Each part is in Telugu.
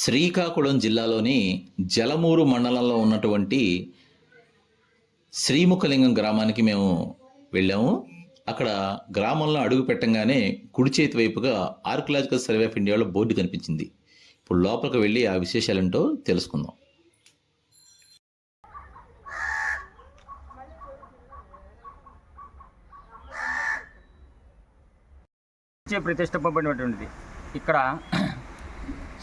శ్రీకాకుళం జిల్లాలోని జలమూరు మండలంలో ఉన్నటువంటి శ్రీముఖలింగం గ్రామానికి మేము వెళ్ళాము. అక్కడ గ్రామంలో అడుగు పెట్టంగానే కుడి చేతి వైపుగా ఆర్కలాజికల్ సర్వే ఆఫ్ ఇండియాలో బోర్డు కనిపించింది. ఇప్పుడు లోపలికి వెళ్ళి ఆ విశేషాలేంటో తెలుసుకుందాం. ప్రతిష్టపబడినటువంటిది ఇక్కడ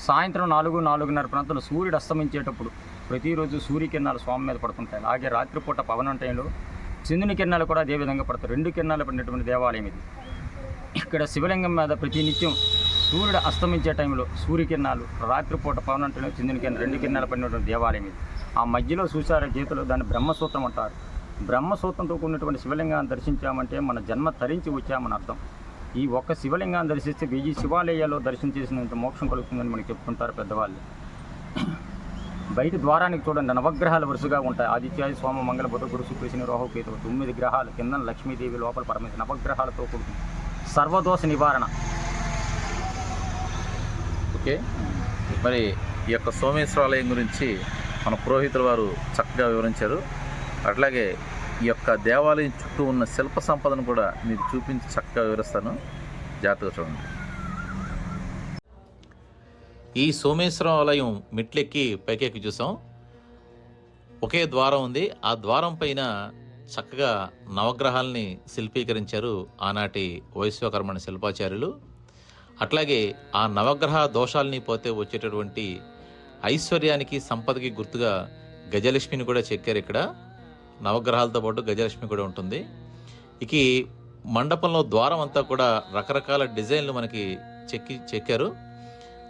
సాయంత్రం నాలుగు నాలుగున్నర ప్రాంతంలో సూర్యుడు అస్తమించేటప్పుడు ప్రతిరోజు సూర్యకిరణాలు స్వామి మీద పడుతుంటాయి. అలాగే రాత్రిపూట పవనం టైంలో చంద్రుని కిరణాలు కూడా అదే విధంగా పడతాయి. రెండు కిరణాలు పడినటువంటి దేవాలయం ఇది. ఇక్కడ శివలింగం మీద ప్రతి నిత్యం సూర్యుడు అస్తమించే టైంలో సూర్యకిరణాలు రాత్రిపూట పవనం టైంలో చంద్రుని కిరణాలు రెండు కిరణాలు పడినటువంటి దేవాలయం ఇది. ఆ మధ్యలో చూసారు చేతిలో దాన్ని బ్రహ్మసూత్రం అంటారు. బ్రహ్మసూత్రంతో కూడినటువంటి శివలింగాన్ని దర్శించామంటే మన జన్మ తరించి వచ్చామని అర్థం. ఈ ఒక్క శివలింగాన్ని దర్శిస్తే వెయ్యి శివాలయాల్లో దర్శనం చేసినంత మోక్షం కలుగుతుందని మనకి చెప్పుకుంటారు పెద్దవాళ్ళు. బయట ద్వారానికి చూడండి నవగ్రహాలు వరుసగా ఉంటాయి. ఆదిత్యాది సోమ మంగళ బుధ గురు శుక్ర శని తొమ్మిది గ్రహాలు కింద లక్ష్మీదేవి లోపల పరమేశ్వర నవగ్రహాలతో కూడుతుంది సర్వదోష నివారణ. ఓకే. మరి ఈ యొక్క సోమేశ్వరాలయం గురించి మన పురోహితుల వారు చక్కగా వివరించారు. అట్లాగే ఈ యొక్క దేవాలయం చుట్టూ ఉన్న శిల్ప సంపదను కూడా మీకు చూపించి చక్కగా వివరిస్తాను. జాగ్రత్తగా చూడండి. ఈ సోమేశ్వరం ఆలయం మెట్లెక్కి పైకెక్కి చూసాం. ఒకే ద్వారం ఉంది. ఆ ద్వారం పైన చక్కగా నవగ్రహాల్ని శిల్పీకరించారు ఆనాటి వైశ్వకర్మణ శిల్పాచార్యులు. అట్లాగే ఆ నవగ్రహ దోషాలని పోతే వచ్చేటటువంటి ఐశ్వర్యానికి సంపదకి గుర్తుగా గజలక్ష్మిని కూడా చెక్కారు ఇక్కడ. నవగ్రహాలతో పాటు గజలక్ష్మి కూడా ఉంటుంది. ఇక మండపంలో ద్వారం అంతా కూడా రకరకాల డిజైన్లు మనకి చెక్కి చెక్కారు.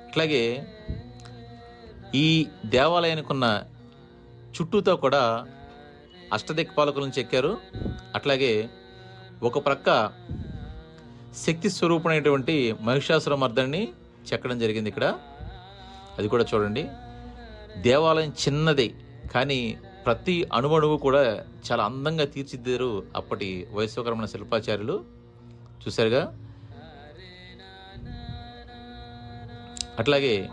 అట్లాగే ఈ దేవాలయానికి ఉన్న చుట్టూతో కూడా అష్టదిక్పాలకులను చెక్కారు. అట్లాగే ఒక ప్రక్క శక్తి స్వరూపమైనటువంటి మహిషాసుర మర్దన్ని చెక్కడం జరిగింది ఇక్కడ. అది కూడా చూడండి. దేవాలయం చిన్నది కానీ ప్రతి అణువణువు కూడా చాలా అందంగా తీర్చిదిద్దారు అప్పటి వయస్సుకరమైన శిల్పాచార్యులు. చూశారుగా? అట్లాగే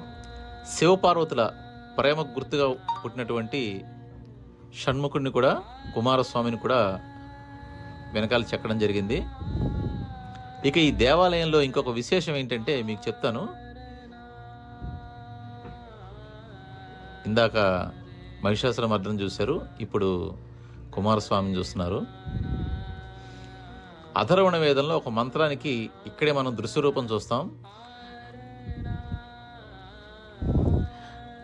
శివపార్వతుల ప్రేమకు గుర్తుగా పుట్టినటువంటి షణ్ముఖుడిని కూడా కుమారస్వామిని కూడా వెనకాల చెక్కడం జరిగింది. ఇక ఈ దేవాలయంలో ఇంకొక విశేషం ఏంటంటే మీకు చెప్తాను. ఇందాక మహిషాసుర మర్దనం చూశారు. ఇప్పుడు కుమారస్వామిని చూస్తున్నారు. అధర్వణ వేదంలో ఒక మంత్రానికి ఇక్కడే మనం దృశ్య రూపం చూస్తాం.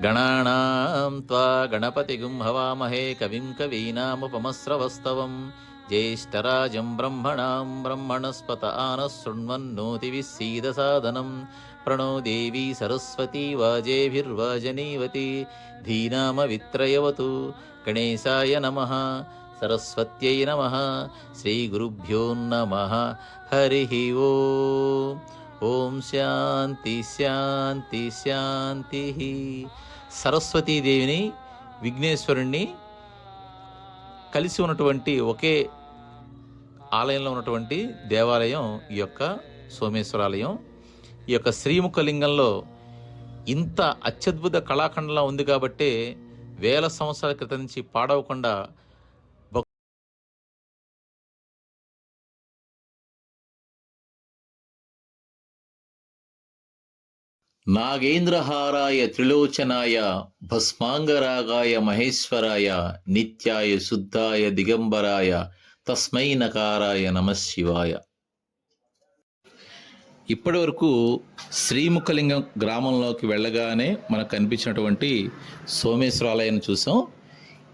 గణానాం త్వా గుంహవామహే హవామహే కవిం కవీనాముపమస్రవస్తవం. జ్యేష్ఠరాజం బ్రహ్మణాం బ్రహ్మణస్పత ఆనశృణ్వన్నోతి విస్సీద సాధనం. ప్రణో దేవీ సరస్వతీ వాజేభిర్వాజనీవతి ధీనామవిత్రయవతు గణేశాయ నమ సరస్వత్యై నమ శ్రీగురుభ్యో నమ హరి ఓం శాంతి శాంతి శాంతి సరస్వతీదేవిని విఘ్నేశ్వరుణ్ణి కలిసి ఉన్నటువంటి ఒకే ఆలయంలో ఉన్నటువంటి దేవాలయం ఈ యొక్క సోమేశ్వరాలయం. ఈ యొక్క శ్రీముఖలింగంలో ఇంత అత్యద్భుత కళాఖండంలా ఉంది కాబట్టే వేల సంవత్సరాల క్రితం నుంచి పాడవకుండా నాగేంద్రహారాయ త్రిలోచనాయ భస్మాంగరాగాయ మహేశ్వరాయ నిత్యాయ శుద్ధాయ దిగంబరాయ తస్మై నకారాయ నమశివాయ ఇప్పటి వరకు శ్రీముఖలింగం గ్రామంలోకి వెళ్ళగానే మనకు కనిపించినటువంటి సోమేశ్వరాలయాన్ని చూసాం.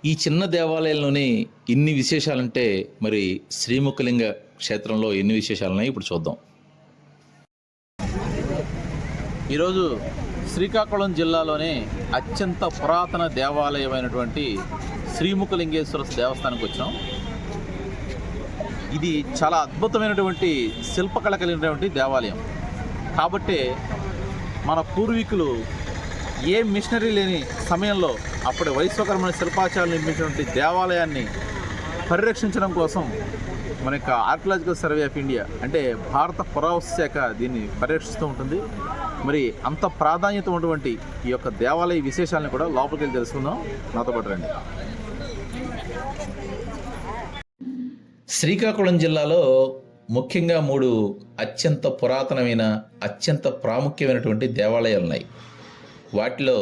ఈ చిన్న దేవాలయంలోని ఇన్ని విశేషాలంటే మరి శ్రీముఖలింగ క్షేత్రంలో ఎన్ని విశేషాలున్నాయి ఇప్పుడు చూద్దాం. ఈరోజు శ్రీకాకుళం జిల్లాలోనే అత్యంత పురాతన దేవాలయమైనటువంటి శ్రీముఖలింగేశ్వర దేవస్థానానికి వచ్చాం. ఇది చాలా అద్భుతమైనటువంటి శిల్పకళ కలిగినటువంటి దేవాలయం. కాబట్టే మన పూర్వీకులు ఏ మిషనరీ లేని సమయంలో అప్పటి వైశ్వకరమైన శిల్పాచారాలు నిర్మించినటువంటి దేవాలయాన్ని పరిరక్షించడం కోసం మన యొక్క ఆర్కలాజికల్ సర్వే ఆఫ్ ఇండియా అంటే భారత పురావస్తు శాఖ దీన్ని పరిరక్షిస్తూ ఉంటుంది. మరి అంత ప్రాధాన్యత ఉన్నటువంటి ఈ యొక్క దేవాలయ విశేషాలను కూడా లోపలికి వెళ్ళి తెలుసుకుందాం. నాతో పాటు రండి. శ్రీకాకుళం జిల్లాలో ముఖ్యంగా మూడు అత్యంత పురాతనమైన అత్యంత ప్రాముఖ్యమైనటువంటి దేవాలయాలు ఉన్నాయి వాటిలో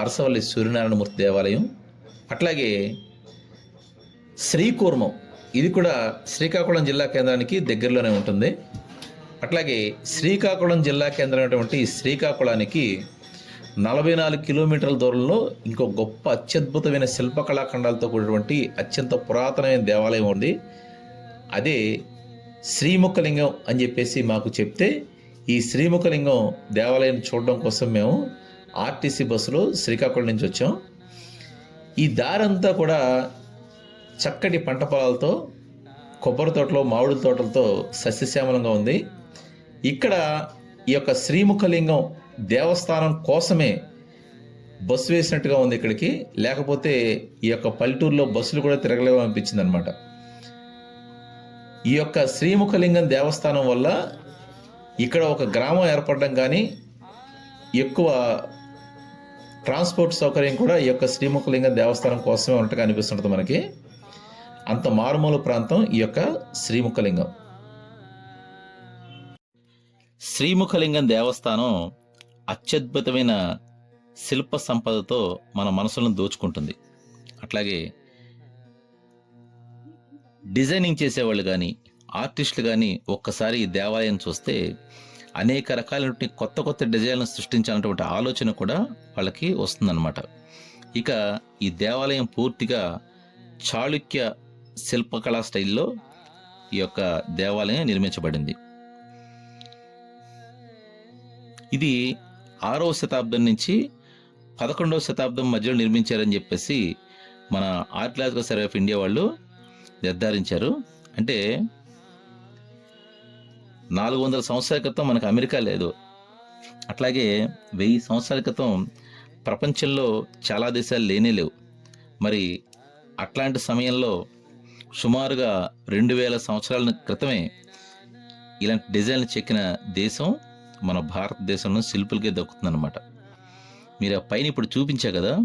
అరసవల్లి సూర్యనారాయణమూర్తి దేవాలయం అట్లాగే శ్రీకూర్మం. ఇది కూడా శ్రీకాకుళం జిల్లా కేంద్రానికి దగ్గరలోనే ఉంటుంది. అట్లాగే శ్రీకాకుళం జిల్లా కేంద్రమైనటువంటి శ్రీకాకుళానికి నలభై నాలుగు కిలోమీటర్ల దూరంలో ఇంకో గొప్ప అత్యద్భుతమైన శిల్పకళాఖండాలతో కూడినటువంటి అత్యంత పురాతనమైన దేవాలయం ఉంది. అదే శ్రీముఖలింగం అని చెప్పేసి మాకు చెప్తే ఈ శ్రీముఖలింగం దేవాలయం చూడడం కోసం మేము ఆర్టీసీ బస్సులో శ్రీకాకుళం నుంచి వచ్చాం. ఈ దారంతా కూడా చక్కటి పంట పొలాలతో కొబ్బరి తోటలో మామిడి తోటలతో సస్యశ్యామలంగా ఉంది. ఇక్కడ ఈ యొక్క శ్రీముఖలింగం దేవస్థానం కోసమే బస్సు వేసినట్టుగా ఉంది ఇక్కడికి. లేకపోతే ఈ యొక్క పల్లెటూరులో బస్సులు కూడా తిరగలేవు అనిపించింది అనమాట ఈ యొక్క శ్రీముఖలింగం దేవస్థానం వల్ల ఇక్కడ ఒక గ్రామం ఏర్పడడం కానీ ఎక్కువ ట్రాన్స్పోర్ట్ సౌకర్యం కూడా ఈ యొక్క శ్రీముఖలింగం దేవస్థానం కోసమే ఉన్నట్టుగా అనిపిస్తుంటుంది మనకి. అంత మారుమూల ప్రాంతం ఈ యొక్క శ్రీముఖలింగం. శ్రీముఖలింగం దేవస్థానం అత్యద్భుతమైన శిల్ప సంపదతో మన మనసులను దోచుకుంటుంది. అట్లాగే డిజైనింగ్ చేసేవాళ్ళు కానీ ఆర్టిస్టులు కానీ ఒక్కసారి ఈ దేవాలయం చూస్తే అనేక రకాలైనటువంటి కొత్త కొత్త డిజైన్లను సృష్టించాలన్నటువంటి ఆలోచన కూడా వాళ్ళకి వస్తుందన్నమాట. ఇక ఈ దేవాలయం పూర్తిగా చాళుక్య శిల్పకళా స్టైల్లో ఈ యొక్క దేవాలయం నిర్మించబడింది. ఇది ఆరవ శతాబ్దం నుంచి పదకొండవ శతాబ్దం మధ్యలో నిర్మించారని చెప్పేసి మన ఆర్కిలాజికల్ సర్వే ఆఫ్ ఇండియా వాళ్ళు నిర్ధారించారు. అంటే నాలుగు వందల సంవత్సరాల క్రితం మనకు అమెరికా లేదు. అట్లాగే వెయ్యి సంవత్సరాల క్రితం ప్రపంచంలో చాలా దేశాలు లేనే లేవు. మరి అట్లాంటి సమయంలో సుమారుగా రెండు వేల సంవత్సరాల క్రితమే ఇలాంటి డిజైన్లు చెక్కిన దేశం మన భారతదేశంలో శిల్పులకే దక్కుతుందన్నమాట. మీరు ఆ పైన ఇప్పుడు చూపించా కదా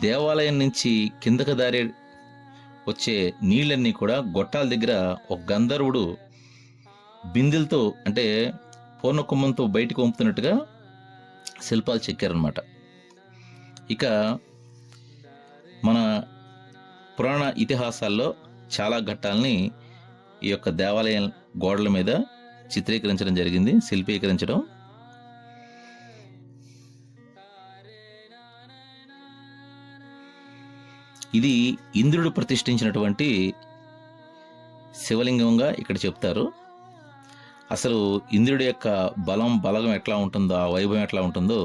దేవాలయం నుంచి కిందకు దారే వచ్చే నీళ్ళన్నీ కూడా గొట్టాల దగ్గర ఒక గంధర్వుడు బిందెలతో అంటే పూర్ణ కుంభంతో బయటకు వంపుతున్నట్టుగా శిల్పాలు చెక్కారనమాట ఇక మన పురాణ ఇతిహాసాల్లో చాలా ఘట్టాలని ఈ యొక్క దేవాలయం గోడల మీద చిత్రీకరించడం జరిగింది శిల్పీకరించడం ఇది ఇంద్రుడు ప్రతిష్ఠించినటువంటి శివలింగంగా ఇక్కడ చెప్తారు. అసలు ఇంద్రుడి యొక్క బలం బలగం ఎట్లా ఉంటుందో ఆ వైభవం ఎట్లా ఉంటుందో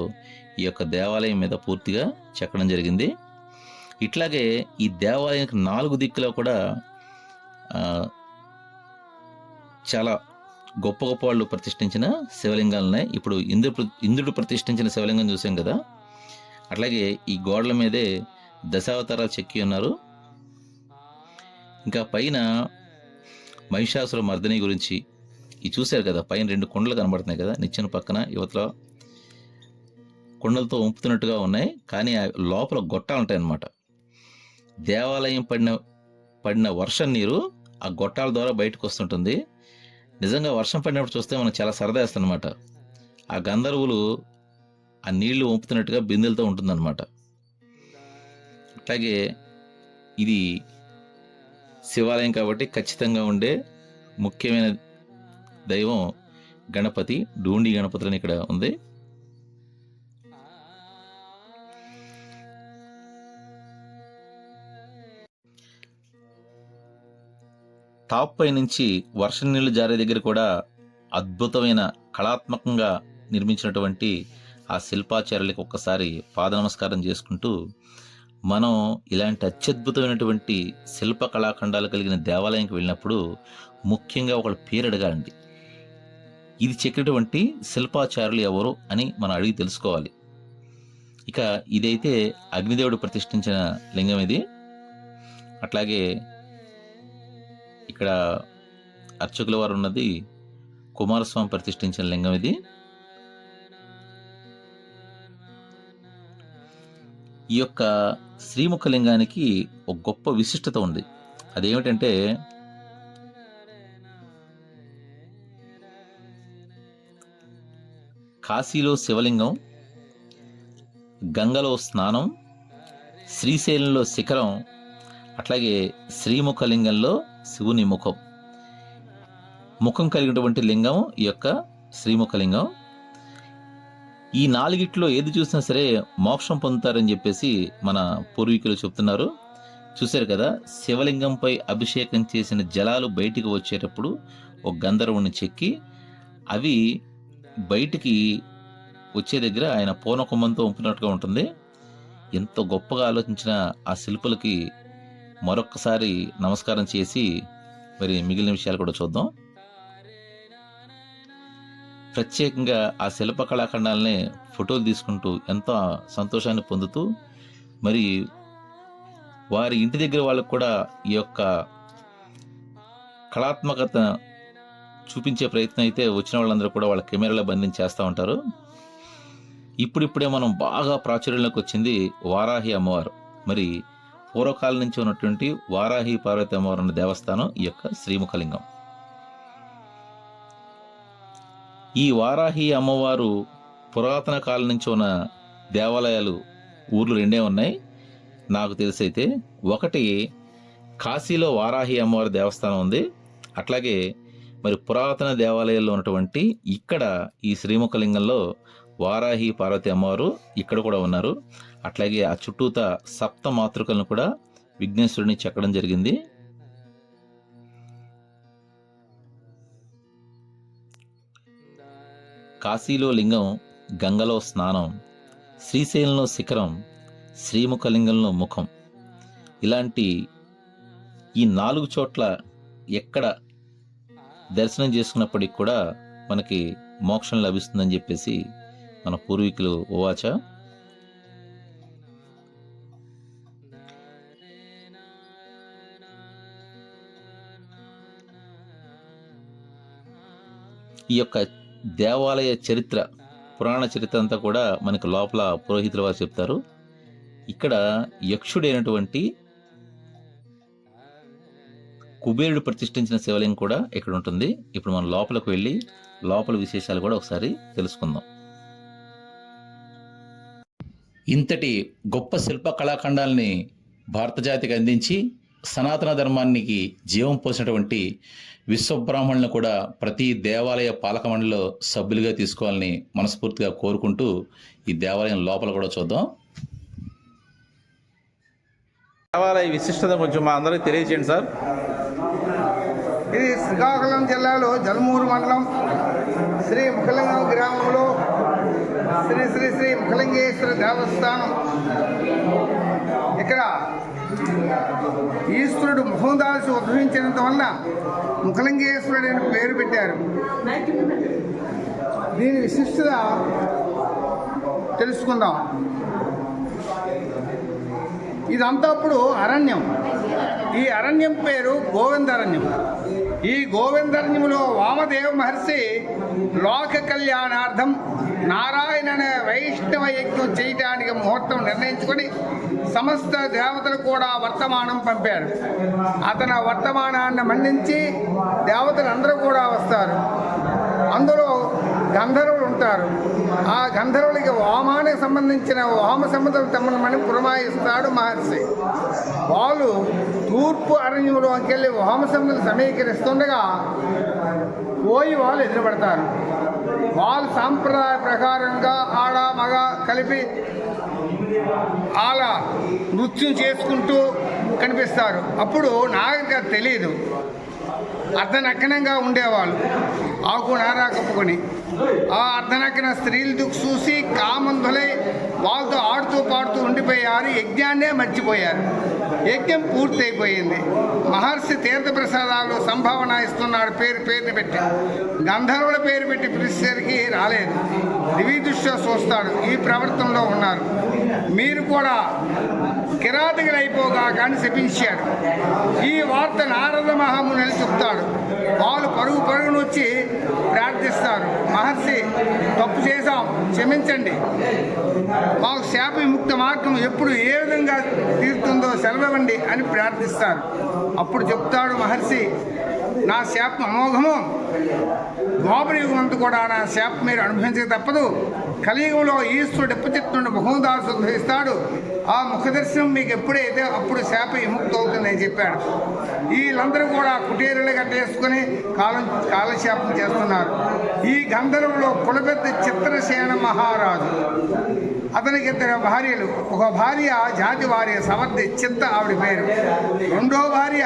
ఈ యొక్క దేవాలయం మీద పూర్తిగా చెక్కడం జరిగింది. ఇట్లాగే ఈ దేవాలయానికి నాలుగు దిక్కులో కూడా చాలా గొప్ప గొప్ప వాళ్ళు ప్రతిష్ఠించిన శివలింగాలు ఉన్నాయి. ఇప్పుడు ఇంద్రుడు ఇంద్రుడు ప్రతిష్ఠించిన శివలింగం చూసాం కదా. అట్లాగే ఈ గోడల మీదే దశావతారాలు చెక్కి ఉన్నారు. ఇంకా పైన మహిషాసుర మర్దిని గురించి ఈ చూశారు కదా పైన రెండు కొండలు కనబడుతున్నాయి కదా నిచ్చెన పక్కన యువతల కొండలతో ఉంపుతున్నట్టుగా ఉన్నాయి కానీ ఆ లోపల గొట్టాలు ఉంటాయన్నమాట. దేవాలయం పడిన పడిన వర్షం నీరు ఆ గొట్టాల ద్వారా బయటకు వస్తుంటుంది. నిజంగా వర్షం పడినప్పుడు చూస్తే మనం చాలా సరదా వేస్తుందన్నమాట ఆ గంధర్వులు ఆ నీళ్ళు వంపుతున్నట్టుగా బిందెలతో ఉంటుందన్నమాట. అట్లాగే ఇది శివాలయం కాబట్టి ఖచ్చితంగా ఉండే ముఖ్యమైన దైవం గణపతి డూండి గణపతి అని ఇక్కడ ఉంది. టాప్ పై నుంచి వర్షం నీళ్ళు జారే దగ్గర కూడా అద్భుతమైన కళాత్మకంగా నిర్మించినటువంటి ఆ శిల్పాచార్యులకు ఒక్కసారి పాద నమస్కారం చేసుకుంటూ మనం ఇలాంటి అత్యద్భుతమైనటువంటి శిల్ప కళాఖండాలు కలిగిన దేవాలయానికి వెళ్ళినప్పుడు ముఖ్యంగా ఒకళ్ళ పేరు అడగాలండి. ఇది చెక్కినటువంటి శిల్పాచారులు ఎవరు అని మనం అడిగి తెలుసుకోవాలి. ఇక ఇదైతే అగ్నిదేవుడు ప్రతిష్ఠించిన లింగం ఇది. అట్లాగే ఇక్కడ అర్చకుల వారు ఉన్నది కుమారస్వామి ప్రతిష్ఠించిన లింగం ఇది. ఈ యొక్క శ్రీముఖలింగానికి ఒక గొప్ప విశిష్టత ఉంది. అదేమిటంటే కాశీలో శివలింగం గంగలో స్నానం శ్రీశైలంలో శిఖరం అట్లాగే శ్రీముఖలింగంలో శివుని ముఖం. ముఖం కలిగినటువంటి లింగం ఈ యొక్క శ్రీముఖలింగం. ఈ నాలుగిట్లో ఏది చూసినా సరే మోక్షం పొందుతారని చెప్పేసి మన పూర్వీకులు చెప్తున్నారు. చూశారు కదా శివలింగంపై అభిషేకం చేసిన జలాలు బయటికి వచ్చేటప్పుడు ఒక గంధర్వుని చెక్కి అవి బయటికి వచ్చే దగ్గర ఆయన పూనకొమ్మంతో ఉంపినట్టుగా ఉంటుంది. ఎంతో గొప్పగా ఆలోచించిన ఆ శిల్పులకి మరొక్కసారి నమస్కారం చేసి మరి మిగిలిన విషయాలు కూడా చూద్దాం. ప్రత్యేకంగా ఆ శిల్ప కళాఖండాలని ఫోటోలు తీసుకుంటూ ఎంతో సంతోషాన్ని పొందుతూ మరి వారి ఇంటి దగ్గర వాళ్ళకు కూడా ఈ యొక్క కళాత్మకత చూపించే ప్రయత్నం అయితే వచ్చిన వాళ్ళందరూ కూడా వాళ్ళ కెమెరాలో బంధించి చేస్తూ ఉంటారు. ఇప్పుడిప్పుడే మనం బాగా ప్రాచుర్యంలోకి వచ్చింది వారాహి అమ్మవారు. మరి పూర్వకాలం నుంచి ఉన్నటువంటి వారాహి పార్వతి అమ్మవారు అన్న దేవస్థానం ఈ యొక్క శ్రీముఖలింగం. ఈ వారాహి అమ్మవారు పురాతన కాలం నుంచి ఉన్న దేవాలయాలు ఊర్లు రెండే ఉన్నాయి. నాకు తెలిసైతే ఒకటి కాశీలో వారాహి అమ్మవారి దేవస్థానం ఉంది. అట్లాగే మరి పురాతన దేవాలయాల్లో ఉన్నటువంటి ఇక్కడ ఈ శ్రీముఖలింగంలో వారాహి పార్వతి అమ్మవారు ఇక్కడ కూడా ఉన్నారు. అట్లాగే ఆ చుట్టూత సప్త మాతృకలను కూడా విఘ్నేశ్వరుని చెక్కడం జరిగింది. కాశీలో లింగం గంగలో స్నానం శ్రీశైలంలో శిఖరం శ్రీముఖలింగంలో ముఖం. ఇలాంటి ఈ నాలుగు చోట్ల ఎక్కడ దర్శనం చేసుకున్నప్పటికి కూడా మనకి మోక్షం లభిస్తుందని చెప్పేసి మన పూర్వీకులు ఓవాచ. ఈ యొక్క దేవాలయ చరిత్ర పురాణ చరిత్ర అంతా కూడా మనకు లోపల పురోహితుల వారు చెప్తారు. ఇక్కడ యక్షుడైనటువంటి కుబేరుడు ప్రతిష్ఠించిన శివలింగం కూడా ఇక్కడ ఉంటుంది. ఇప్పుడు మనం లోపలికి వెళ్ళి లోపల విశేషాలు కూడా ఒకసారి తెలుసుకుందాం. ఇంతటి గొప్ప శిల్ప కళాఖండాల్ని భారత జాతికి అందించి సనాతన ధర్మానికి జీవం పోసినటువంటి విశ్వబ్రాహ్మణులను కూడా ప్రతి దేవాలయ పాలక మండలిలో సభ్యులుగా తీసుకోవాలని మనస్ఫూర్తిగా కోరుకుంటూ ఈ దేవాలయం లోపల కూడా చూద్దాం. దేవాలయ విశిష్టత కొంచెం మా అందరికి తెలియచేయండి సార్. ఇది శ్రీకాకుళం జిల్లాలో జలమూరు మండలం శ్రీ ముఖలింగం గ్రామంలో శ్రీ శ్రీ శ్రీ ముఖలింగేశ్వర దేవస్థానం. ఇక్కడ ఈశ్వరుడు ముఖం దాల్చి ఉద్భవించినంత వల్ల ముఖలింగేశ్వరుడు అని పేరు పెట్టారు. దీని విశిష్టత తెలుసుకుందాం. ఇదంతా అప్పుడు అరణ్యం. ఈ అరణ్యం పేరు గోవిందరణ్యం. ఈ గోవిందరణ్యంలో వామదేవ మహర్షి లోక కళ్యాణార్థం నారాయణ వైష్ణవ యజ్ఞం చేయటానికి ముహూర్తం నిర్ణయించుకొని సమస్త దేవతలు కూడా వర్తమానం పంపారు. అతను వర్తమానాన్ని మన్నించి దేవతలు అందరూ కూడా వస్తారు. అందులో గంధర్వ ఉంటారు ఆ గంధర్వులకి వామానికి సంబంధించిన వామ సంబంధం తెమ్మని పురమాయిస్తాడు మహర్షి. వాళ్ళు తూర్పు అరణ్యంలోకి వెళ్ళి వామ సంబంధం సమీకరిస్తుండగా పోయి వాళ్ళు ఎదురుపడతారు. వాళ్ళ సాంప్రదాయ ప్రకారంగా ఆడ మగ కలిపి అలా నృత్యం చేసుకుంటూ కనిపిస్తారు. అప్పుడు నాగరికత తెలియదు అర్ధనగ్నంగా ఉండేవాళ్ళు. ఆకు నారా కప్పుకొని. ఆ అర్ధనగ్న స్త్రీలు చూసి కామంధులై వాళ్ళతో ఆడుతూ పాడుతూ ఉండిపోయారు. యజ్ఞాన్నే మర్చిపోయారు. యజ్ఞం పూర్తయిపోయింది. మహర్షి తీర్థప్రసాదాలు సంభావన ఇస్తున్నాడు పేరు పేరుని పెట్టి. గంధర్వుల పేరు పెట్టి పిలిచేసరికి రాలేదు. దివి చూస్తాడు. ఈ ప్రవర్తనలో ఉన్నారు. మీరు కూడా కిరాతకులైపోగా కానీ శపించాడు. ఈ వార్త నారద మహాముని చెప్తాడు. వాళ్ళు పరుగు పరుగును వచ్చి ప్రార్థిస్తారు. మహర్షి తప్పు చేశాం క్షమించండి. మాకు శాప విముక్త మార్గం ఎప్పుడు ఏ విధంగా తీరుతుందో సెలవివ్వండి అని ప్రార్థిస్తారు. అప్పుడు చెప్తాడు మహర్షి నా శాపం అమోఘము. ద్వాపర కూడా నా శాపం మీరు అనుభవించక తప్పదు. కలియుగంలో ఈశ్వరుడు ఎప్పచెత్తుండి ముఖందాసు ఉద్భవిస్తాడు. ఆ ముఖదర్శనం మీకు ఎప్పుడైతే అప్పుడు శాప విముక్తి అవుతుందని చెప్పాడు. వీళ్ళందరూ కూడా కుటీరులు కట్టేసుకుని కాలం కాలశాపం చేస్తున్నారు. ఈ గంధర్వులో కులపెద్ద చిత్రసేన మహారాజు. అతనికి ఇద్దరు భార్యలు. ఒక భార్య జాతి భార్య సమర్థి చిత్త ఆవిడ పేరు. రెండో భార్య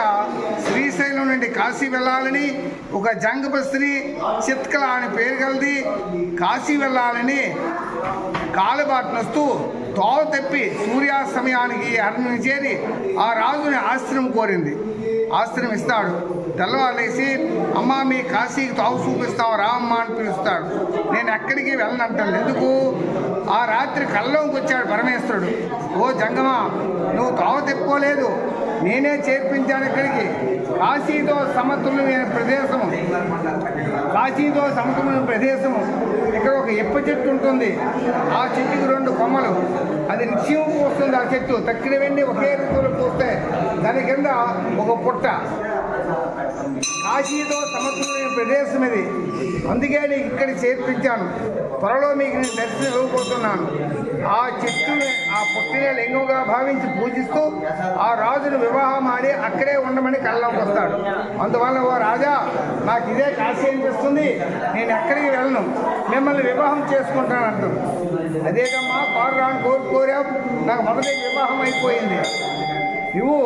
శ్రీశైలం నుండి కాశీ వెళ్ళాలని ఒక జంగప స్త్రీ చిత్కల అని పేరు కలిది కాశీ వెళ్ళాలని కాలుబాటునొస్తూ తోవ తెప్పి సూర్యాస్తమయానికి అరణ్యం చేరి ఆ రాజుని ఆశ్రయం కోరింది. ఆశ్రయం ఇస్తాడు తెల్లవారులేసి అమ్మ మీ కాశీకి తావు చూపిస్తావు రా అమ్మ అని పిలుస్తాడు. నేను ఎక్కడికి వెళ్ళనంటాను. ఎందుకు? ఆ రాత్రి కళ్ళలోకి వచ్చాడు పరమేశ్వరుడు. ఓ జంగమా నువ్వు తావ తెప్పుకోలేదు. నేనే చేర్పించాను ఇక్కడికి. కాశీతో సమతుల్యమైన ప్రదేశము. కాశీతో సమతుల్యమైన ప్రదేశము. ఇక్కడ ఒక ఎప్ప చెట్టు ఉంటుంది. ఆ చెట్టుకి రెండు కొమ్మలు. అది నిత్యం పూస్తుంది ఆ చెట్టు. తక్కిన వెండి ఒకే ఋతువులు పూస్తే దాని కింద ఒక పుట్ట. కాశీతో సమతుల్యమైన ప్రదేశం ఇది. అందుకే నీకు ఇక్కడ చేర్పించాను. త్వరలో మీకు నేను దర్శనం ఇవ్వబోతున్నాను. ఆ చెట్టుని ఆ పుట్టిన లింగంగా భావించి పూజిస్తూ ఆ రాజును వివాహం ఆడి అక్కడే ఉండమని కళ్ళలోకి వస్తాడు. అందువల్ల ఓ రాజా నాకు ఇదే కాశీ అనిపిస్తుంది నేను ఎక్కడికి వెళ్ళను. మిమ్మల్ని వివాహం చేసుకుంటాను అంటాను అదేదమ్మా కారు రాను కోరు నాకు మొదటి వివాహం అయిపోయింది. నువ్వు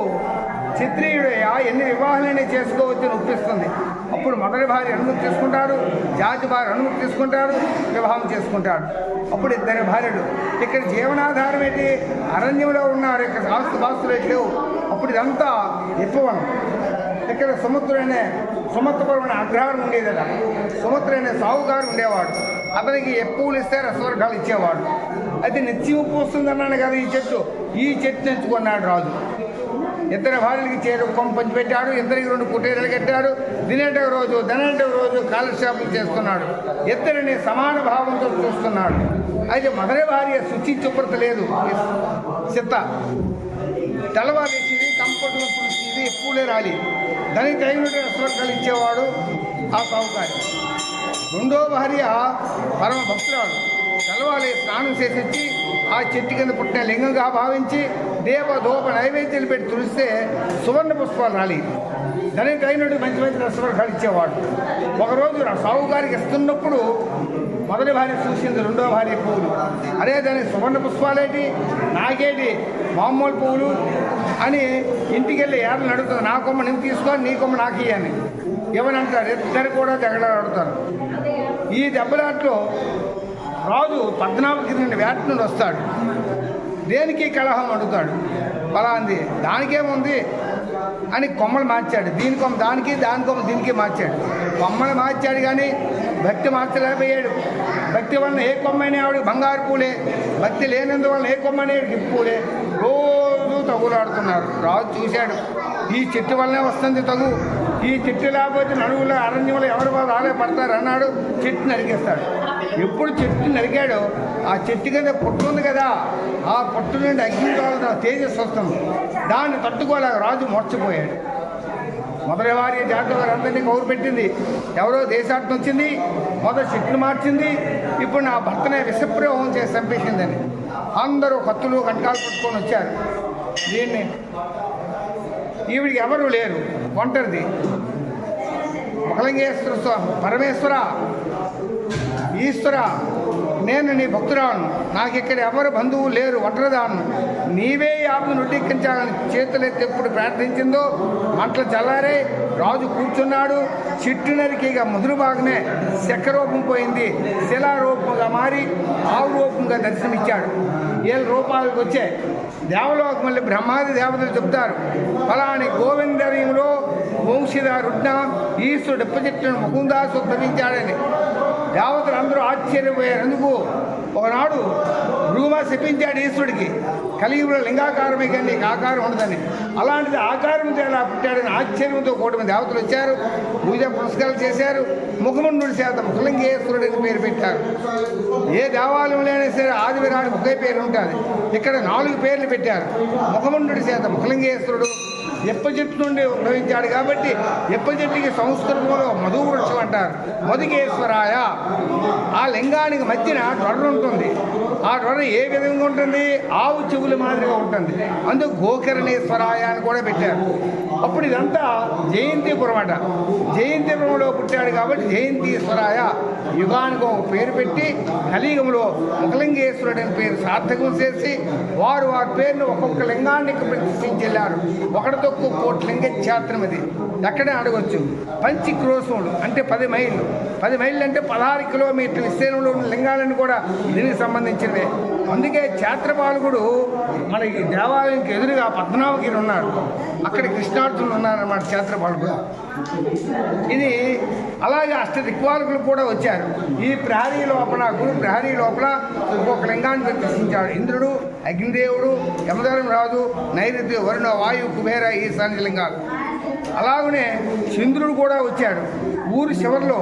క్షత్రియుడయ్యా ఎన్ని వివాహాలైనా చేసుకోవచ్చు అని ఒప్పిస్తుంది. అప్పుడు మొదటి భార్య అనుమతి తీసుకుంటాడు జాతి భార్య అనుమతి తీసుకుంటాడు వివాహం చేసుకుంటాడు. అప్పుడు ఇద్దరు భార్యలు ఇక్కడ జీవనాధారం ఏంటి? అరణ్యంలో ఉన్నారు ఇక్కడ ఆస్తు బాస్తులు ఏంటి లేవు. అప్పుడు ఇదంతా ఎప్పవనం ఇక్కడ సముద్రుడనే సుమత్రపరమైన అగ్రహారం ఉండేదట. సుమత్రుడనే సావుగారు ఉండేవాడు. అతనికి ఎప్పులు ఇస్తే రసవర్గాలు ఇచ్చేవాడు. అయితే నిత్యం ఉప్పు వస్తుందన్నాను కదా ఈ చెట్టు. ఈ చెట్టు ఎంచుకున్నాడు రాజు. ఇద్దరు వాళ్ళకి చేరు పంచి పెట్టాడు ఇద్దరికి రెండు కుటీరలు కట్టాడు దినేట రోజు ధనంట రోజు కాలక్షేపం చేస్తున్నాడు. ఇద్దరిని సమాన భావంతో చూస్తున్నాడు. అయితే మొదటి భార్య శుచి చుప్రత లేదు. చిత్త తెల్లవారేసేది కంఫర్ట్గా చూసేది ఎప్పుడే రాలి. దానికి తగినట్టు స్వర్గాలు ఇచ్చేవాడు ఆ సాహుకారి రెండో భార్య పరమ భక్తురాలు. తెల్లవారి స్నానం చేసి వచ్చి ఆ చెట్టు కింద పుట్టిన లింగంగా భావించి దేవ దోప నైవేద్యాలు పెట్టి తులిస్తే సువర్ణ పుష్పాలు రాలి. దానికి అయినట్టు మంచి మంచి రసవర్గాలు ఇచ్చేవాడు ఒకరోజు సావుగారికి ఇస్తున్నప్పుడు మొదటి భార్య చూసింది రెండో భార్య పువ్వులు. అదే దానికి సువర్ణ పుష్పాలేటి? నాకేటి? మామూలు పువ్వులు అని ఇంటికి వెళ్ళి ఏడలు నడుతుంది నా కొమ్మ నేను తీసుకొని నీ కొమ్మ నాకు ఇవ్వని ఇవ్వనంటారు ఇద్దరు కూడా దెబ్బలాడుతారు ఈ దెబ్బలాట్లో రాజు పద్నాలుగు నుండి వేట నుండి వస్తాడు. దేనికి కలహం అడుగుతాడు? ఫలాంది దానికేముంది? అని కొమ్మలు మార్చాడు. దీని కొమ్మ దానికి దాని కొమ్మ దీనికి మార్చాడు. కొమ్మలు మార్చాడు కానీ భక్తి మార్చలేకపోయాడు. భక్తి వలన ఏ కొమ్మైనా ఆవిడ బంగారు పూలే. భక్తి లేనందువలన ఏ కొమ్మనే పూలే. రోజు తగులాడుతున్నారు. రాజు చూశాడు. ఈ చెట్టు వల్లనే వస్తుంది తగు. ఈ చెట్టు లేకపోతే నడువులో అరణ్యంలో ఎవరు రాలే పడతారు అన్నాడు. చెట్టు నరికేస్తాడు ఎప్పుడు చెట్టు నరికాడో ఆ చెట్టు కింద పుట్టు ఉంది కదా ఆ పుట్టు నుండి అగ్ని కావాలి తేజస్సు వస్తుంది. దాన్ని తట్టుకోలేక రాజు మోర్చిపోయాడు మొదటి వారి జాతర అందరినీ కౌరు పెట్టింది. ఎవరో దేశాటం వచ్చింది మొదటి చెట్లు మార్చింది ఇప్పుడు నా భర్తనే విషప్రయోగం చేసి చంపేసిందని. అందరూ కత్తులు కట్కాలు పట్టుకొని వచ్చారు. దీన్ని ఈవిడికి ఎవరు లేరు. ఒంటరిది. ముఖలింగేశ్వర స్వామి పరమేశ్వర ఈశ్వర నేను నీ భక్తురాను నాకు ఇక్కడ ఎవరు బంధువు లేరు వడ్రదాను నీవే యాభై నుడ్డెక్కించాలని చేతులెత్తి ఎప్పుడు ప్రార్థించిందో మంటలు చల్లారే రాజు కూర్చున్నాడు. చిట్టు నరికి ఇక ముదురు భాగమే శక్కరూపం పోయింది. శిలారూపంగా మారి ఆవు రూపంగా దర్శనమిచ్చాడు. ఏళ్ళ రూపాలకు వచ్చే దేవలోకం మళ్ళీ బ్రహ్మాది దేవతలు చెప్తారు ఫలాని గోవిందరయంలో వంశిద రుడ్న ఈశ్వరుడు ఎప్పచెట్టిన ముకుందాసు ఉద్భవించాడని దేవతలందరూ ఆశ్చర్యపోయారు. ఎందుకు? ఒకనాడు భృగుమ శపించాడు ఈశ్వరుడికి. కలియుగంలో లింగాకారమే కానీ ఆకారం ఉండదని అలాంటిది ఆకారం తేడా పుట్టాడని ఆశ్చర్యంతో కూటమి దేవతలు వచ్చారు పూజ పురస్కారాలు చేశారు ముఖముండు చేత ముఖలింగేశ్వరుడు అని పేరు పెట్టారు. ఏ దేవాలయంలోనే సరే ఆదివిరాడికి ఒకే పేరు ఉంటుంది. ఇక్కడ నాలుగు పేర్లు పెట్టారు. ముఖముండు చేత ముఖలింగేశ్వరుడు ఎప్ప చెట్టు నుండి ఉద్భవించాడు కాబట్టి ఎప్ప చెట్టుకి సంస్కృతంలో మధు వృక్షం అంటారు. మధుకేశ్వరాయ. ఆ లింగానికి మధ్యన డొర్ర ఉంటుంది ఆ డొర్ర ఏ విధంగా ఉంటుంది? ఆవు చెవుల మాదిరిగా ఉంటుంది. అందుకు గోకర్ణేశ్వరాయ అని కూడా పెట్టారు. అప్పుడు ఇదంతా జయంతిపురం అట. జయంతిపురంలో పుట్టాడు కాబట్టి జయంతీశ్వరాయ యుగానికి ఒక పేరు పెట్టి కలియుగంలో ముఖలింగేశ్వరుడు అని పేరు సార్థకం చేసి వారు వారి పేరును ఒక్కొక్క లింగాన్ని ప్రతిష్ఠించెళ్ళారు. ఒకటితో ఒక్కొక్క కోటి లింగ క్షేత్రం ఇది ఎక్కడే అడగొచ్చు. పంచి క్రోసోడు అంటే పది మైళ్ళు. పది మైళ్ళు అంటే పదహారు కిలోమీటర్ల విస్తీర్ణంలో ఉన్న లింగాలను కూడా దీనికి సంబంధించినవే. అందుకే క్షేత్రపాలకుడు మన ఈ దేవాలయంకి ఎదురుగా పద్మనాభగిరి ఉన్నాడు. అక్కడ కృష్ణార్జునులు ఉన్నారన్నమాట క్షేత్రపాలకుడు. ఇది అలాగే అష్ట దిక్పాలకులు కూడా వచ్చారు. ఈ ప్రహరీ లోపల గురు ప్రహరీ లోపల ఒక్కొక్క లింగాన్ని ప్రతిష్ఠించాడు. ఇంద్రుడు అగ్నిదేవుడు యమధరం రాజు నైరుతి వరుణ వాయు కుబేర ఈ లింగాలు. అలాగనే చంద్రుడు కూడా వచ్చాడు. ఊరు చివరిలో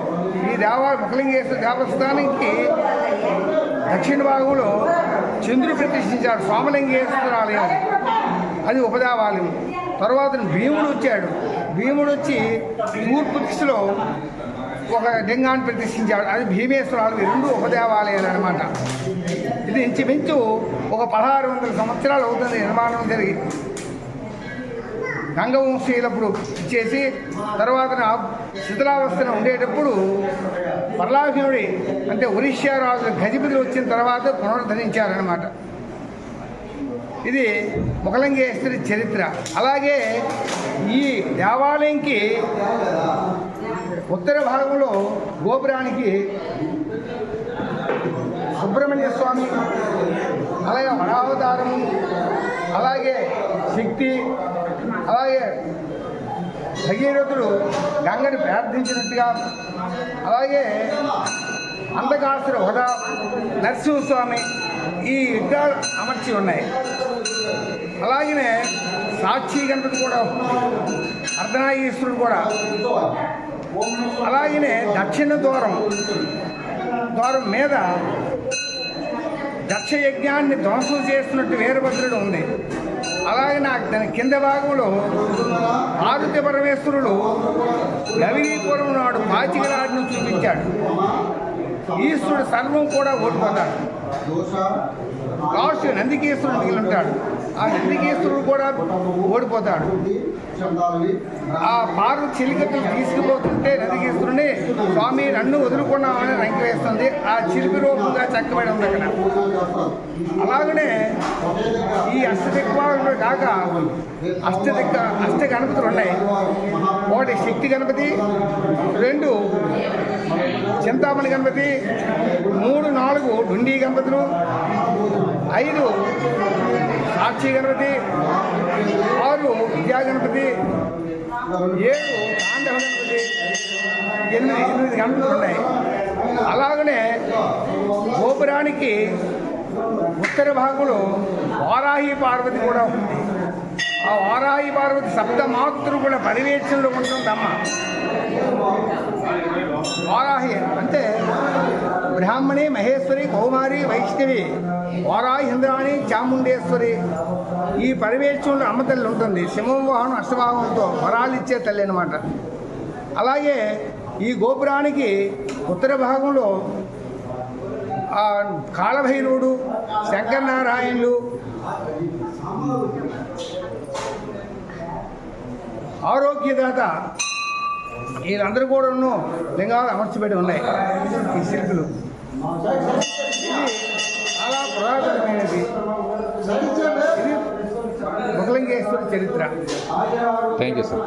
ఈ దేవా ముఖలింగేశ్వర దేవస్థానానికి దక్షిణ భాగంలో చంద్రుడు ప్రతిష్ఠించాడు సోమలింగేశ్వర ఆలయం అది ఉపదేవాలయం. తర్వాత భీముడు వచ్చాడు. భీముడు వచ్చి తూర్పు దిశలో ఒక లింగాన్ని ప్రతిష్ఠించాడు. అది భీమేశ్వర ఆలయం ఈ రెండు ఉపదేవాలయాలు అనమాట ఇది ఇంచుమించు ఒక పదహారు వందల సంవత్సరాలు అవుతుంది నిర్మాణం జరిగి గంగవంశీయులప్పుడు ఇచ్చేసి తర్వాత శిథిలావస్థన ఉండేటప్పుడు పర్లాభినుడి అంటే ఒరిస్సా రాజు గజపతి వచ్చిన తర్వాత పునరుద్ధరించారనమాట ఇది ముఖలింగేశ్వరి చరిత్ర. అలాగే ఈ దేవాలయంకి ఉత్తర భాగంలో గోపురానికి సుబ్రహ్మణ్య స్వామి అలాగే వరావతారము అలాగే శక్తి అలాగే భగీరథుడు గంగని ప్రార్థించినట్టుగా అలాగే అంధకాసుర హోదా నరసింహస్వామి ఈ విగ్రహాలు అమర్చి ఉన్నాయి. అలాగనే సాక్షి గణపతి కూడా అర్ధనాగేశ్వరుడు కూడా. అలాగనే దక్షిణ ద్వారం ద్వారం మీద దక్ష యజ్ఞాన్ని ధ్వంసం చేస్తున్నట్టు వీరభద్రుడు ఉంది. అలాగే నాకు దాని కింద భాగంలో ఆదిత్య పరమేశ్వరుడు నవీపురం నాడు పాచికరాడిని చూపించాడు. ఈశ్వరుడు సర్వం కూడా ఓడిపోతాడు. లాస్ట్ నందికేశ్వరుడు మిగిలి ఉంటాడు. ఆ నందికేశ్వరుడు కూడా ఓడిపోతాడు. ఆ పారు చిలికలు తీసుకుపోతుంటే నందికేశ్వరుని స్వామి నన్ను వదులుకున్నామని రంకివేస్తుంది ఆ చిలిపి రూపంగా చెక్కబడి ఉంది అక్కడ. అలాగనే ఈ అష్టదిక్పాలు కాక అష్టదిక్క అష్ట గణపతులు ఉన్నాయి. ఒకటి శక్తి గణపతి రెండు చింతామణి గణపతి మూడు నాలుగు డుండి గణపతులు ఐదు సాక్షి గణపతి ఆరు విద్యా గణపతి ఏడు తాండవ గణపతి ఎనిమిది ఎనిమిది గణపతులు ఉన్నాయి. అలాగనే గోపురానికి ఉత్తర భాగంలో వారాహి పార్వతి కూడా ఉంది. ఆ వారాహి పార్వతి సప్తమాతృ కూడా పర్యవేక్షణలో ఉంటుందమ్మ వారాహి అంటే బ్రాహ్మణి మహేశ్వరి కౌమారి వైష్ణవి వారాహి ఇంద్రాణి చాముండేశ్వరి. ఈ పర్యవేక్షణలో అమ్మతల్లి ఉంటుంది ఉంటుంది. సింహవాహనం అష్టభావంతో వరాలు ఇచ్చే తల్లి అనమాట అలాగే ఈ గోపురానికి ఉత్తర భాగంలో కాళభైరుడు కాళభైరవుడు శంకరనారాయణులు ఆరోగ్యదాత వీళ్ళందరూ కూడా లింగాలు అమర్చిపెట్టి ఉన్నాయి ఈ శిల్పులు. చాలా పురాతనమైనది. ఇది చరిత్ర. థ్యాంక్ యూ సార్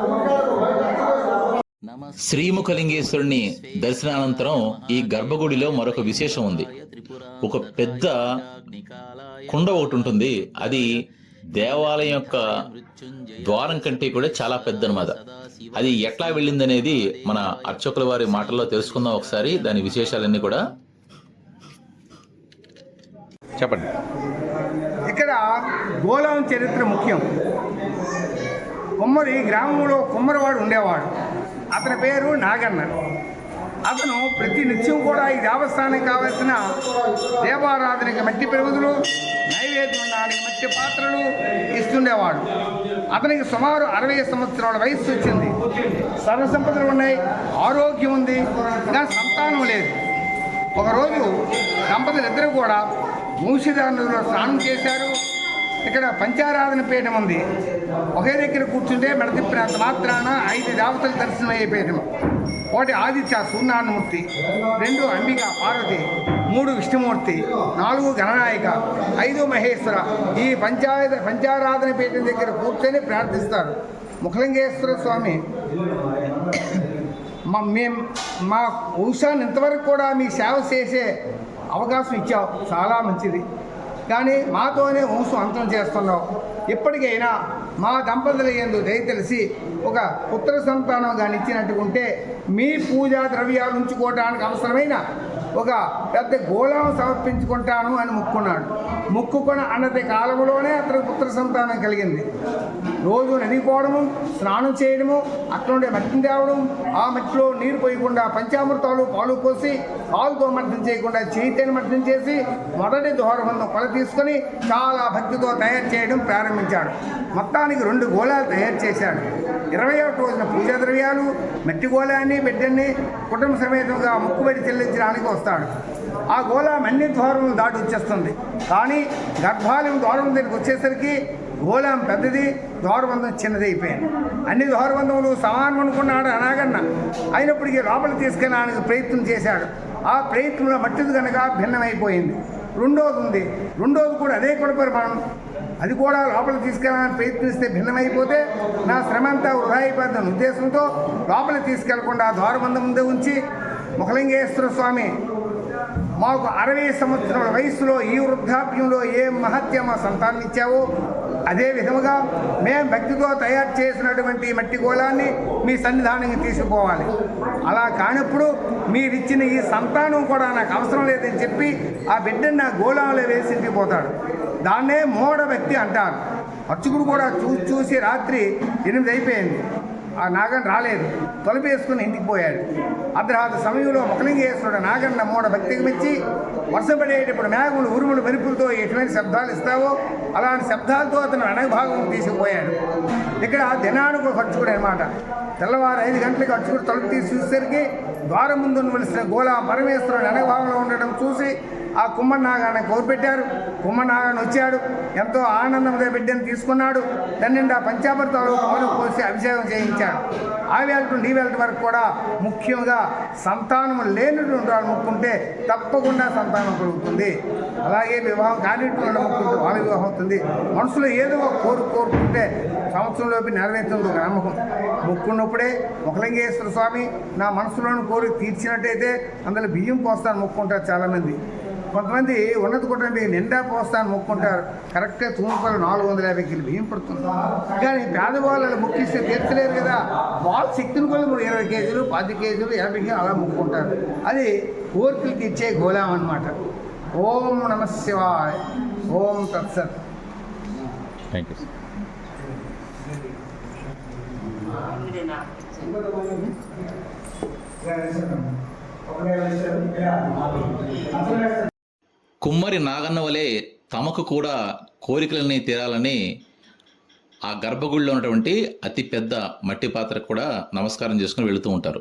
శ్రీముఖలింగేశ్వరుని దర్శనానంతరం ఈ గర్భగుడిలో మరొక విశేషం ఉంది. ఒక పెద్ద కుండ ఒకటి ఉంటుంది. అది దేవాలయం యొక్క ద్వారం కంటే కూడా చాలా పెద్ద అనమాట అది ఎట్లా వెళ్ళిందనేది మన అర్చకుల వారి మాటల్లో తెలుసుకుందాం ఒకసారి. దాని విశేషాలన్నీ కూడా చెప్పండి. ఇక్కడ గోలం చరిత్ర ముఖ్యం. కొమ్మరి గ్రామంలో కుమ్మరివాడు ఉండేవాడు. అతని పేరు నాగన్న. అతను ప్రతి నిత్యం కూడా ఈ దేవస్థానానికి కావలసిన దేవారాధనకి మట్టి పెరుగుదలు నైవేద్యం మట్టి పాత్రలు ఇస్తుండేవాడు. అతనికి సుమారు అరవై సంవత్సరాల వయస్సు వచ్చింది. సర్వసంపదలు ఉన్నాయి ఆరోగ్యం ఉంది ఇంకా సంతానం లేదు. ఒకరోజు దంపతులు ఇద్దరు కూడా మూసిదానులో స్నానం చేశారు. ఇక్కడ పంచారాధన పీఠం ఉంది. ఒకే దగ్గర కూర్చుంటే మెడతిప్పినంత మాత్రాన ఐదు దేవతలు దర్శనమయ్యే పీఠం. ఒకటి ఆదిత్య సూర్యనారాయణమూర్తి రెండు అంబిక పార్వతి మూడు విష్ణుమూర్తి నాలుగు గణనాయక ఐదు మహేశ్వర. ఈ పంచాయత పంచారాధన పీఠం దగ్గర కూర్చొని ప్రార్థిస్తారు. ముఖలింగేశ్వర స్వామి మా మేము మా వంశాన్ని ఇంతవరకు కూడా మీ సేవ చేసే అవకాశం ఇచ్చావు. చాలా మంచిది. కానీ మాతోనే వంశం అంతం చేస్తున్నావు. ఇప్పటికైనా మా దంపతుల ఎందు దయ తెలిసి ఒక పుత్ర సంతానం కానీ ఇచ్చినట్టుకుంటే మీ పూజా ద్రవ్యాలు ఉంచుకోవడానికి అవసరమైన ఒక పెద్ద గోళం సమర్పించుకుంటాను అని ముక్కున్నాడు. ముక్కుకొని అన్నది కాలంలోనే అతనికి పుత్ర సంతానం కలిగింది. రోజు నది పోవడము స్నానం చేయడము అక్కడుండే మట్టిని తేవడం ఆ మట్టిలో నీరు పోయకుండా పంచామృతాలు పాలు పోసి పాలుతో మర్దం చేయకుండా చేతిని మర్దం చేసి మొదటి దోరబంధం కొల తీసుకొని చాలా భక్తితో తయారు చేయడం ప్రారంభించాడు. మొత్తానికి రెండు గోళాలు తయారు చేశాడు. ఇరవై ఒకటి రోజున పూజా ద్రవ్యాలు మట్టి గోళాన్ని బిడ్డని కుటుంబ సమేతంగా ముక్కుబడి చెల్లించడానికి వస్తాడు. ఆ గోళం అన్ని ద్వారములు దాటి వచ్చేస్తుంది. కానీ గర్భాలయం ద్వారం దగ్గరికి వచ్చేసరికి గోళం పెద్దది ద్వారబంధం చిన్నది అయిపోయింది. అన్ని ద్వారబంధములు సమానం అనుకున్నాడు అనాగన్న. అయినప్పటికీ లోపల తీసుకెళ్ళడానికి ప్రయత్నం చేశాడు. ఆ ప్రయత్నంలో మట్టిది కనుక భిన్నమైపోయింది. రెండోది ఉంది. రెండోది కూడా అదే కూడా పరిమాణం అది కూడా లోపల తీసుకెళ్ళడానికి ప్రయత్నిస్తే భిన్నమైపోతే నా శ్రమ అంతా వృధా అయిపోతుందన్న ఉద్దేశంతో లోపల తీసుకెళ్ళకుండా ద్వారబంధం ముందే ఉంచి ముఖలింగేశ్వర స్వామి మాకు అరవై సంవత్సరాల వయసులో ఈ వృద్ధాప్యంలో ఏ మహత్య మా సంతానమిచ్చావో? అదే విధముగా మేము భక్తితో తయారు చేసినటువంటి మట్టి గోళాన్ని మీ సన్నిధానానికి తీసుకుపోవాలి. అలా కానప్పుడు మీరిచ్చిన ఈ సంతానం కూడా నాకు అవసరం లేదని చెప్పి ఆ బిడ్డని నా గోళంలో వేసి పోతాడు దాన్నే మోడ వ్యక్తి అంటారు. అర్చకుడు కూడా చూసి చూసి రాత్రి ఎనిమిది అయిపోయింది. ఆ నాగన్ రాలేదు. తొలిపేసుకుని ఇంటికి పోయాడు. అర్ధరాత్రి సమయంలో ముఖలింగేశ్వరుడు నాగన్న మూడ భక్తికి మెచ్చి వర్షపడేటప్పుడు మేఘములు ఉరుములు మెరుపులతో ఎటువంటి శబ్దాలు ఇస్తావో అలాంటి శబ్దాలతో అతను అనగభాగం తీసుకుపోయాడు. ఇక్కడ దినానుకు ఖర్చుకుడు అనమాట తెల్లవారు ఐదు గంటలకు ఖర్చుకుడు తలుపు తీసి చూసేసరికి ద్వారం ముందు ఉండవలసిన గోళ పరమేశ్వరుడు అనగభాగంలో ఉండడం చూసి ఆ కుమ్మనాగాన్ని కోరిపెట్టారు కుమ్మనాగాన్ని వచ్చాడు. ఎంతో ఆనందంగా బిడ్డను తీసుకున్నాడు. తన్నిండా పంచామృతాలు పాలు పోసి అభిషేకం చేయించాడు. ఆ వేళ నుండి ఈ వరకు కూడా ముఖ్యంగా సంతానం లేనటువంటి వాళ్ళు ముక్కుంటే తప్పకుండా సంతానం కలుగుతుంది. అలాగే వివాహం కానిటువంటి ముక్కుంటే వాళ్ళ వివాహం అవుతుంది. మనసులో ఏదో ఒక కోరు కోరుకుంటే సంవత్సరంలోపు నెరవేరుతుంది ఒక నమ్మకం. ముక్కున్నప్పుడే ముఖలింగేశ్వర స్వామి నా మనసులోని కోరిక తీర్చినట్టయితే అందులో బియ్యం పోస్తాను మొక్కుంటారు చాలామంది. కొంతమంది ఉన్నత కుటుంబం నిండా పోస్తాను మొక్కుంటారు. కరెక్ట్గా తూముపల్లి నాలుగు వందల యాభై కిలో బియ్యం పడుతుంది. కానీ పేదవాళ్ళు మొక్కిస్తే తీర్చలేరు కదా. వాళ్ళ శక్తిని కూడా మూడు ఇరవై కేజీలు పది కేజీలు యాభై కేజీలు అలా మొక్కుంటారు. అది కోరికలు తీర్చే గోళం అనమాట ఓం నమ శివాయ. ఓం తత్సత్ థ్యాంక్ యూ కుమ్మరి నాగన్న వలె తమకు కూడా కోరికలన్నీ తీరాలని ఆ గర్భగుడిలో ఉన్నటువంటి అతిపెద్ద మట్టి పాత్రకు కూడా నమస్కారం చేసుకుని వెళుతూ ఉంటారు.